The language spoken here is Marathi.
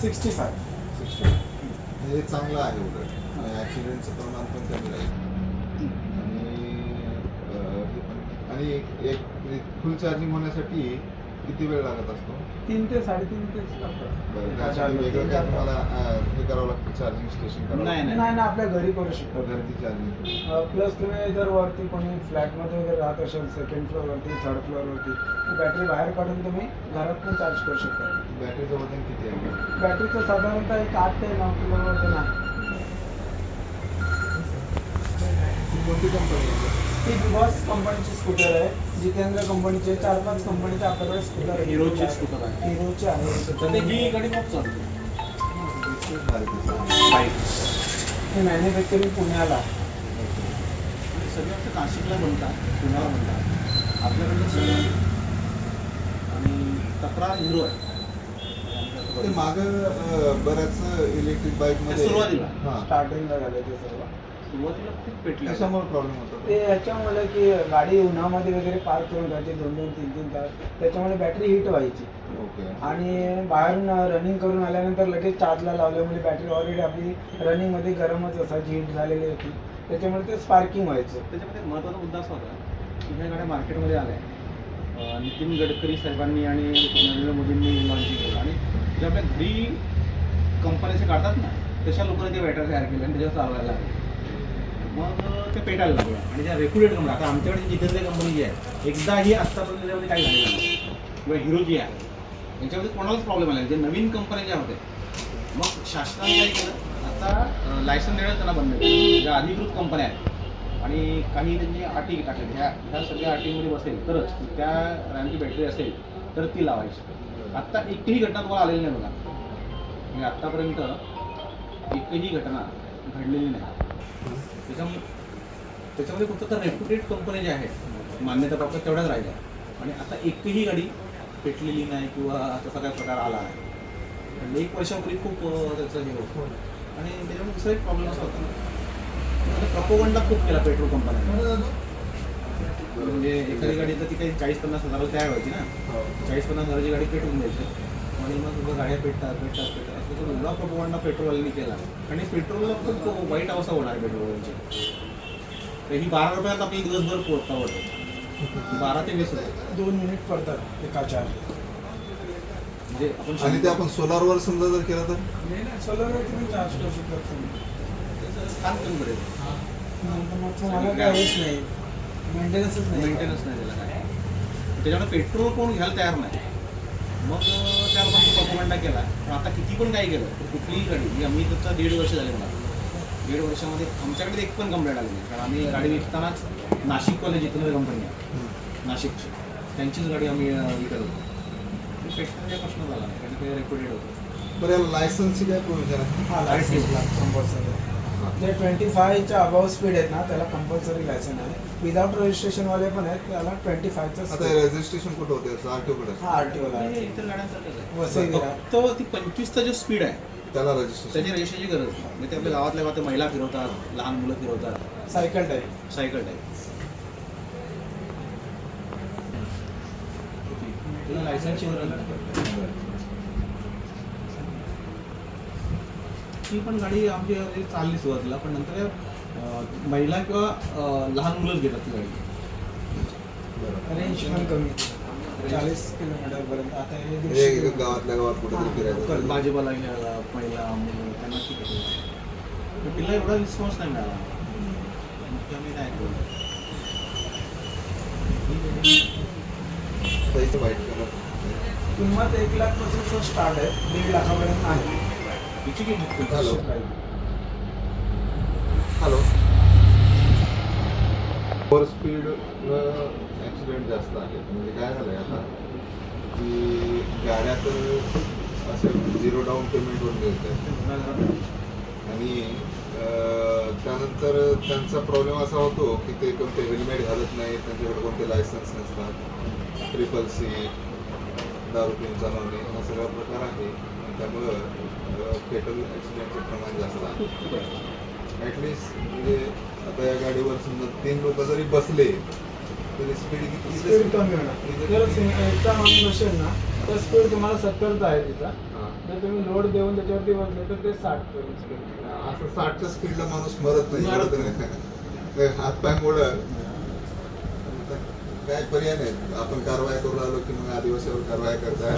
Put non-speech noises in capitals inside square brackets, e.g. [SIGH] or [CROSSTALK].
Sixty five. हे चांगलं आहे उलट. ॲक्सिडेंटचं प्रमाण पण कमी राहील. आणि हे आणि एक एक फुल चार्जिंग होण्यासाठी किती वेळ लागत असतो? तीन ते साडेतीन ते. बरं, वेगळं काय तुम्हाला अं, हे करावं लागतं चार्जिंग स्टेशन करावं नाही? नाही. ना आपल्या घरी करू शकतो. घरची चार्जिंग प्लस तुम्ही जर वरती कोणी फ्लॅटमध्ये वगैरे राहत असेल सेकंड फ्लोअरवरती थर्ड फ्लोअरवरती बॅटरी बाहेर काढून तुम्ही घरात पण चार्ज करू शकता. बॅटरीचं वजन किती आहे? बॅटरीचं साधारणतः एक आठ ते नऊ किलो वजन आहे. ती कोणती कंपनी आहे? ती बस कंपनीची स्कूटर आहे. जितेंद्र कंपनीचे चार पाच कंपनीचे आपल्याकडे स्कूटर आहे हिरोची scooter आहे. हिरोची तर ते ही आहे गाडी खूप चालते. ही मॅन्युफॅक्चरिंग पुण्याला आहे. सगळं नाशिकला बनतात पुण्याला बनतात आपल्याकडे आणि तक्रार हिरो आहे. ते माग बऱ्याच इलेक्ट्रिक बाईकमध्ये सुरुवातीला. हा. स्टार्टिंगला झालं ते सर्व. सुरुवातीला खूप पेटले. कशामुळे प्रॉब्लेम होतो ते ह्याच्यामुळे की गाडी उन्हामध्ये वगैरे पार्क करून राहायची दोन दोन तीन तीन तास. त्याच्यामुळे बॅटरी हिट व्हायची. ओके आणि बाहेरून रनिंग करून आल्यानंतर लगेच चार्जला लावल्यामुळे बॅटरी ऑलरेडी आपली रनिंगमध्ये गरमच असायची हिट झालेली होती. त्याच्यामुळे ते स्पार्किंग व्हायचं. त्याच्यामध्ये महत्त्वाचा मुद्दा असा होता की ह्या गाड्या मार्केटमध्ये आल्या. नितीन गडकरी साहेबांनी आणि नरेंद्र आणि जे आपल्या घरी काढतात ना तशा लोकांनी ते बॅटर तयार केल्या आणि त्याच्यावर चालवायला लागले. मग ते पेटायला लागलं. आणि ज्या रेप्युटेड कंपनी आता आमच्याकडे जिथे कंपनी जी आहे एकदाही आत्तापर्यंत त्याच्यामध्ये काही झालेलं नाही. किंवा हिरो जी आहे यांच्यामध्ये कोणालाच प्रॉब्लेम आला नाही. जे नवीन कंपन्या ज्या होत्या मग शासनाने काय केलं? आता लायसन देणं त्यांना बंद केलं. ज्या अधिकृत कंपन्या आहेत आणि काही त्यांनी अटी टाकल्या ह्या ह्या सगळ्या अटीमध्ये बसेल तरच त्या रॅमची बॅटरी असेल तर ती लावायची. आत्ता एकही घटना तुम्हाला आलेली नाही बघा. म्हणजे आत्तापर्यंत एकही घटना घडलेली नाही. त्याच्यामुळे त्याच्यामध्ये फक्त तर रेप्युटेड कंपन्या ज्या आहेत मान्यता प्राप्त तेवढ्याच राहिल्या. आणि आता एकही गाडी पेटलेली नाही किंवा तसा काय प्रकार आला नाही. म्हणजे एक वर्षापूर्वी खूप त्याचं हे होतं. आणि त्याच्यामुळे दुसरा एक प्रॉब्लेम असा होता. प्रपोगंडा खूप केला पेट्रोल कंपन्या म्हणजे एखादी गाडी तर ती काही चाळीस पन्नास हजार तयार व्हायची ना. हो. चाळीस पन्नास हजाराची गाडी पेटवून द्यायची. आणि मग गाड्या पेटतात पेटतात पेटतात. असं करून एवढा प्रपोगंडा पेट्रोलवाल्यांनी केला. आणि पेट्रोलला खूप वाईट अवस्था होणार आहे पेट्रोलची तर ही बारा रुपयात आपली दिवसभर पोहोचता पडतो [LAUGHS] बारा ते वीस रुपये. दोन मिनिट पडतात एका चार्ज म्हणजे आपण आणि ते आपण सोलारवर समजा जर केलं तर? सोलर तुम्ही चार्ज करू शकता तुम्ही. काम कमी पडेल काहीच नाही. मेंटेनन्सच नाही. मेंटेनन्स नाही त्याला काय त्याच्यामुळे पेट्रोल कोण घ्यायला तयार नाही. मग त्या लोकांनी प्रपोगंडा केला. पण आता किती पण काही केलं तर कुठलीही गाडी ही आम्ही त्याचा दीड वर्ष झाले मला. दीड वर्षामध्ये आमच्याकडे एक पण कंप्लेंट आली नाही. कारण आम्ही गाडी विकतानाच नाशिक कॉलेज जितेंद्र कंपनी आहे. नाशिकची. त्यांचीच गाडी आम्ही विकत होतो. पेट्रोलचा प्रश्न झाला नाही. कारण ते रेप्युटेड होतं. बरं लायसन्सची काय प्रोव्हिजन आहे? हा लायसन्स कंपल्सरी जे ट्वेंटी फायच्या अबाव स्पीड आहेत ना त्याला कंपल्सरी लायसन आहे. विदाउट रजिस्ट्रेशन वाले पण आहेत त्याला ट्वेंटी आता फायचं रजिस्ट्रेशन कुठं होते? आरटीओ कडे हा आर टी ओला आहे इतर गाड्यांसारखंच आहे वसई विरार. फक्त ती पंचवीसचा जो स्पीड आहे त्याला रजिस्ट्रेशन त्याची रजिस्ट्रेशनची गरज नाही. म्हणजे ते आपल्या गावातल्या गावात महिला फिरवतात लहान मुलं फिरवतात. सायकल टाईप सायकल टाईप तिला लायसन्सची गरज नाही. ती पण गाडी आमची चालली सुरुवातीला पण नंतर महिला किंवा लहान मुलंच घेतात ती गाडी. रेंज पण कमी चाळीस किलोमीटर पर्यंत. आता हे गावातल्या गावात हा, फिरायचं. भाजीपाला घ्यायला मुलं त्यांना ठीक आहे. पण तिला एवढा रिस्पॉन्स नाही मिळाला. आम्ही नाही. वाईट करत किंमत एक लाखपासून स्टार्ट आहे. दीड लाखापर्यंत आहे. तिची किंमत खूप हॅलो. जास्त हॅलो ओव्हर स्पीड ॲक्सिडेंट जास्त आहे. म्हणजे काय झालं आहे आता? की गाड्या तर असे झिरो डाऊन पेमेंटवर मिळतात आणि त्यानंतर त्यांचा प्रॉब्लेम असा होतो की ते कोणते हेल्मेट घालत नाही त्यांच्याकडे कोणते लायसन्स नसतात. ट्रिपल सी दारू पिऊन चालवणे हा सगळा प्रकार आहे. त्यामुळं फेटल ॲक्सिडेंटचं प्रमाण जास्त आहे. ॲटलिस्ट म्हणजे आता या गाडीवर समजा तीन लोक जरी बसले तरी स्पीड किती कमी होणार एकदा माणूस असेल ना तर स्पीड तुम्हाला सत्तर आहे तिचा जर तुम्ही लोड देऊन त्याच्यावरती बसले तर ते साठ स्पीड असं साठच्या स्पीडला माणूस मरत नाही. हात पाय मोडत. काय पर्याय नाही. आपण कारवाई करू लागलो की मग आदिवासीवर कारवाई करताय